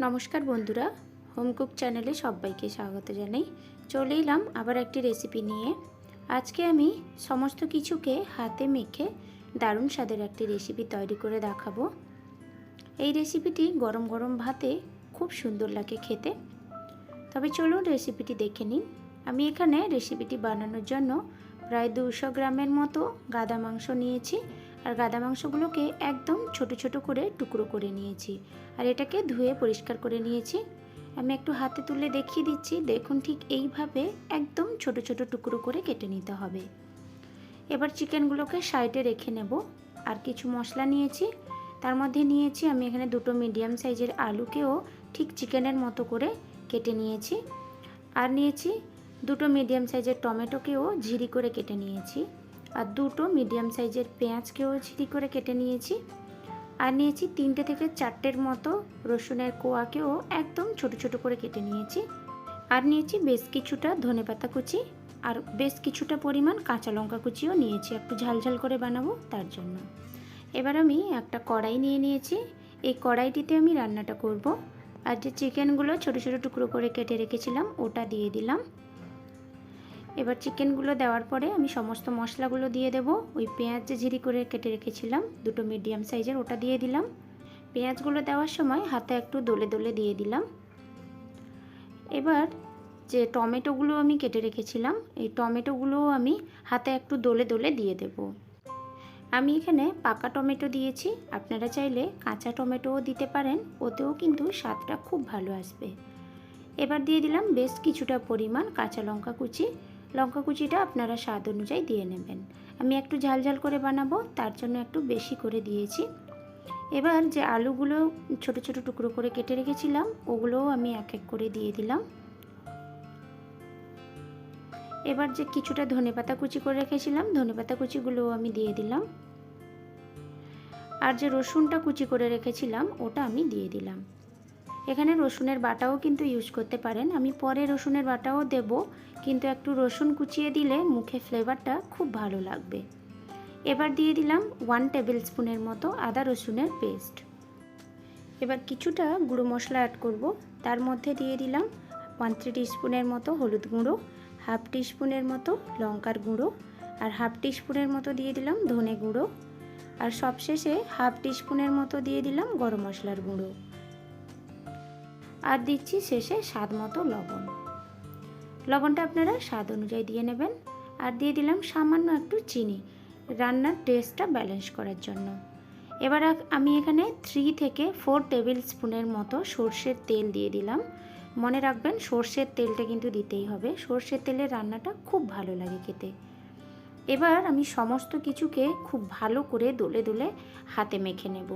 নমস্কার বন্ধুরা home cook চ্যানেলে সবাইকে স্বাগত জানাই। চলে এলাম আবার একটি রেসিপি নিয়ে। আজকে আমি সমস্ত কিছুকে হাতে মেখে দারুণ স্বাদের একটি রেসিপি তৈরি করে দেখাবো। এই রেসিপিটি গরম গরম ভাতে খুব সুন্দর লাগে খেতে। তবে চলুন রেসিপিটি দেখে নিন আমি এখানে রেসিপিটি বানানোর জন্য প্রায় দুশো গ্রামের মতো গাদা মাংস নিয়েছি। আর গাদা মাংসগুলোকে একদম ছোট ছোট করে টুকরো করে নিয়েছি। আর এটাকে ধুয়ে পরিষ্কার করে নিয়েছি। আমি একটু হাতে তুলে দেখিয়ে দিচ্ছি, দেখুন ঠিক এইভাবে একদম ছোট ছোট টুকরো করে কেটে নিতে হবে। এবার চিকেনগুলোকে সাইডে রেখে নেব। আর কিছু মশলা নিয়েছি। তার মধ্যে নিয়েছি আমি এখানে দুটো মিডিয়াম সাইজের আলুকেও ঠিক চিকেনের মতো করে কেটে নিয়েছি। আর নিয়েছি দুটো মিডিয়াম সাইজের টমেটোকেও ঝিরি করে কেটে নিয়েছি। আর দুটো মিডিয়াম সাইজের পেঁয়াজকেও ঝিরি করে কেটে নিয়েছি। আর নিয়েছি তিনটে থেকে চারটের মতো রসুনের কোয়াকেও একদম ছোট ছোট করে কেটে নিয়েছি। আর নিয়েছি বেশ কিছুটা ধনেপাতা কুচি আর বেশ কিছুটা পরিমাণ কাঁচা লঙ্কা কুচিও নিয়েছি। একটু ঝালঝাল করে বানাবো তার জন্য। এবার আমি একটা কড়াই নিয়ে নিয়েছি। এই কড়াইটিতে আমি রান্নাটা করব। আর যে চিকেনগুলো ছোট ছোট টুকরো করে কেটে রেখেছিলাম ওটা দিয়ে দিলাম। এবার চিকেনগুলো দেওয়ার পরে আমি সমস্ত মশলাগুলো দিয়ে দেব। ওই পেঁয়াজ যে ঝিরি করে কেটে রেখেছিলাম, দুটো মিডিয়াম সাইজের ওটা দিয়ে দিলাম। পেঁয়াজগুলো দেওয়ার সময় হাতে একটু দোলে দোলে দিয়ে দিলাম। এবার যে টমেটোগুলো আমি কেটে রেখেছিলাম, এই টমেটোগুলোও আমি হাতে একটু দোলে দোলে দিয়ে দেব। আমি এখানে পাকা টমেটো দিয়েছি, আপনারা চাইলে কাঁচা টমেটোও দিতে পারেন, ওতেও কিন্তু স্বাদটা খুব ভালো আসবে। এবার দিয়ে দিলাম বেশ কিছুটা পরিমাণ কাঁচা লঙ্কা কুচি লঙ্কা কুচিটা আপনারা স্বাদ অনুযায়ী দিয়ে নেবেন। আমি একটু ঝাল ঝাল করে বানাবো, তার জন্য একটু বেশি করে দিয়েছি। এবার যে আলুগুলো ছোট ছোট টুকরো করে কেটে রেখেছিলাম, ওগুলোও আমি এক এক করে দিয়ে দিলাম। এবার যে কিছুটা ধনেপাতা কুচি করে রেখেছিলাম ধনেপাতা কুচিগুলোও আমি দিয়ে দিলাম। আর যে রসুনটা কুচি করে রেখেছিলাম, ওটা আমি দিয়ে দিলাম। এখানে রসুনের বাটাও কিন্তু ইউজ করতে পারেন। আমি পরে রসুনের বাটাও দেব, কিন্তু একটু রসুন কুচিয়ে দিলে মুখে ফ্লেভারটা খুব ভালো লাগবে। এবার দিয়ে দিলাম ওয়ান টেবিল স্পুনের মতো আদা রসুনের পেস্ট এবার কিছুটা গুঁড়ো মশলা অ্যাড করব। তার মধ্যে দিয়ে দিলাম ওয়ান থ্রি স্পুনের মতো হলুদ গুঁড়ো হাফ স্পুনের মতো লঙ্কার গুঁড়ো, আর হাফ স্পুনের মতো দিয়ে দিলাম ধনে গুঁড়ো। আর সবশেষে হাফ স্পুনের মতো দিয়ে দিলাম গরম মশলার গুঁড়ো। আর দিচ্ছি শেষে স্বাদ মতো লবণ। লবণটা আপনারা স্বাদ অনুযায়ী দিয়ে নেবেন আর দিয়ে দিলাম সামান্য একটু চিনি, রান্নার টেস্টটা ব্যালেন্স করার জন্য। এবার আমি এখানে থ্রি থেকে ফোর টেবিল স্পুনের মতো সর্ষের তেল দিয়ে দিলাম। মনে রাখবেন সর্ষের তেলটা কিন্তু দিতেই হবে, সর্ষের তেলের রান্নাটা খুব ভালো লাগে খেতে। এবার আমি সমস্ত কিছুকে খুব ভালো করে দোলে দোলে হাতে মেখে নেব।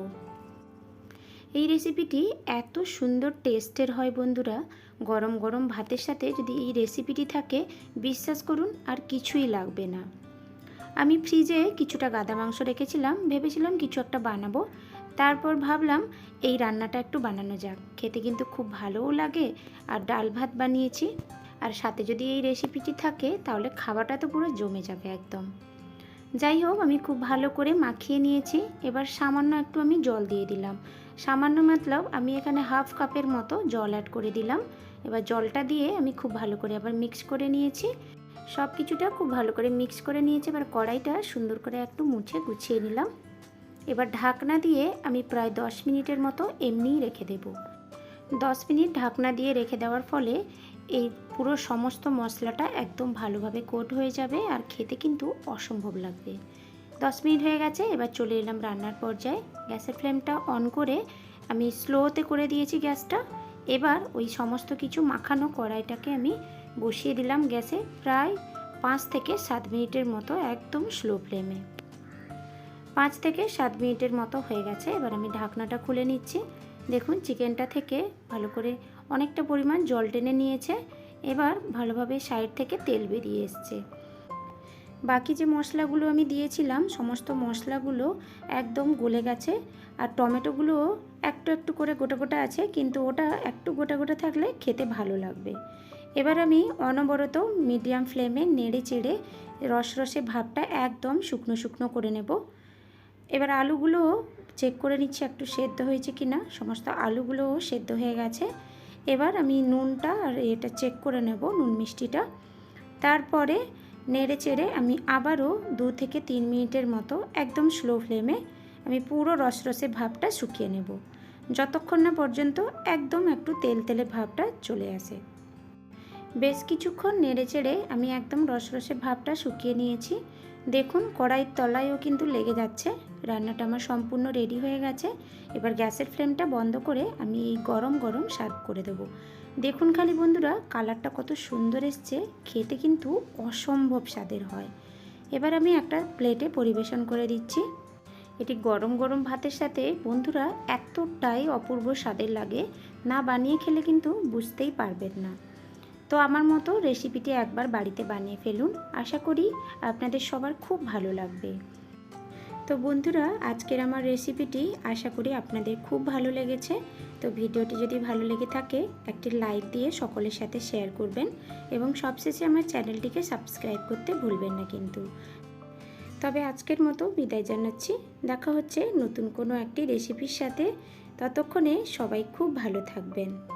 এই রেসিপিটি এত সুন্দর টেস্টের হয় বন্ধুরা। গরম গরম ভাতের সাথে যদি এই রেসিপিটি থাকে, বিশ্বাস করুন আর কিছুই লাগবে না। আমি ফ্রিজে কিছুটা গাদা মাংস রেখেছিলাম, ভেবেছিলাম কিছু একটা বানাবো। তারপর ভাবলাম এই রান্নাটা একটু বানানো যাক। খেতে কিন্তু খুব ভালোও লাগে আর ডাল ভাত বানিয়েছি। আর সাথে যদি এই রেসিপিটি থাকে, তাহলে খাওয়াটা তো পুরো জমে যাবে একদম। যাই হোক, আমি খুব ভালো করে মাখিয়ে নিয়েছি। এবার সামান্য একটু আমি জল দিয়ে দিলাম। সামান্য মতলব আমি এখানে হাফ কাপের মতো জল অ্যাড করে দিলাম। এবার জলটা দিয়ে আমি খুব ভালো করে আবার মিক্স করে নিয়েছি। সব কিছুটা খুব ভালো করে মিক্স করে নিয়েছি, এবার কড়াইটা সুন্দর করে একটু মুছে গুছিয়ে নিলাম। এবার ঢাকনা দিয়ে আমি প্রায় দশ মিনিটের মতো এমনিই রেখে দেব। দশ মিনিট ঢাকনা দিয়ে রেখে দেওয়ার ফলে এই পুরো সমস্ত মশলাটা একদম ভালোভাবে কোট হয়ে যাবে আর খেতে কিন্তু অসম্ভব লাগবে। দশ মিনিট হয়ে গেছে, এবার চলে এলাম রান্নার পর্যায়ে। গ্যাসের ফ্লেমটা অন করে আমি স্লোতে করে দিয়েছি গ্যাসটা। এবার ওই সমস্ত কিছু মাখানো কড়াইটাকে আমি বসিয়ে দিলাম গ্যাসে প্রায় পাঁচ থেকে সাত মিনিটের মতো একদম স্লো ফ্লেমে। পাঁচ থেকে সাত মিনিটের মতো হয়ে গেছে, এবার আমি ঢাকনাটা খুলে নিচ্ছি। দেখুন, চিকেনটা থেকে ভালো করে অনেকটা পরিমাণ জল টেনে নিয়েছে। এবার ভালোভাবে সাইড থেকে তেল বেরিয়ে এসছে। বাকি যে মশলাগুলো আমি দিয়েছিলাম, সমস্ত মশলাগুলো একদম গলে গেছে আর টমেটোগুলো একটু একটু করে গোটা গোটা আছে, কিন্তু ওটা একটু গোটা গোটা থাকলে খেতে ভালো লাগবে। এবার আমি অনবরত মিডিয়াম ফ্লেমে নেড়ে চেড়ে রস রসে ভাবটা একদম শুকনো শুকনো করে নেব। এবার আলুগুলো চেক করে নিচ্ছি একটু সেদ্ধ হয়েছে কি না সমস্ত আলুগুলোও সেদ্ধ হয়ে গেছে। এবার আমি নুনটা আর এটা চেক করে নেব, নুন মিষ্টিটা। তারপরে নেড়ে চেড়ে আমি আবারও দু থেকে তিন মিনিটের মতো একদম স্লো ফ্লেমে আমি পুরো রসরসে ভাবটা শুকিয়ে নেব। যতক্ষণ না পর্যন্ত একদম একটু তেল তেলে ভাবটা চলে আসে। বেশ কিছুক্ষণ নেড়ে চেড়ে আমি একদম রসরসে ভাবটা শুকিয়ে নিয়েছি। দেখুন কড়াইয়ের তলায়ও কিন্তু লেগে যাচ্ছে। রান্নাটা আমার সম্পূর্ণ রেডি হয়ে গেছে। এবার গ্যাসের ফ্লেমটা বন্ধ করে আমি এই গরম গরম সার্ভ করে দেবো। দেখুন খালি বন্ধুরা, কালারটা কত সুন্দর এসছে। খেতে কিন্তু অসম্ভব স্বাদের হয়। এবার আমি একটা প্লেটে পরিবেশন করে দিচ্ছি। এটি গরম গরম ভাতের সাথে বন্ধুরা এতটাই অপূর্ব স্বাদের লাগে, না বানিয়ে খেলে কিন্তু বুঝতেই পারবেন না। তো আমার মতো রেসিপিটি একবার বাড়িতে বানিয়ে ফেলুন। আশা করি আপনাদের সবার খুব ভালো লাগবে। তো বন্ধুরা, আজকের আমার রেসিপিটি আশা করি আপনাদের খুব ভালো লেগেছে। তো ভিডিওটি যদি ভালো লেগে থাকে, একটি লাইক দিয়ে সকলের সাথে শেয়ার করবেন এবং সবশেষে আমার চ্যানেলটিকে সাবস্ক্রাইব করতে ভুলবেন না কিন্তু। তবে আজকের মতো বিদায় জানাচ্ছি। দেখা হচ্ছে নতুন কোনো একটি রেসিপির সাথে। ততক্ষণে সবাই খুব ভালো থাকবেন।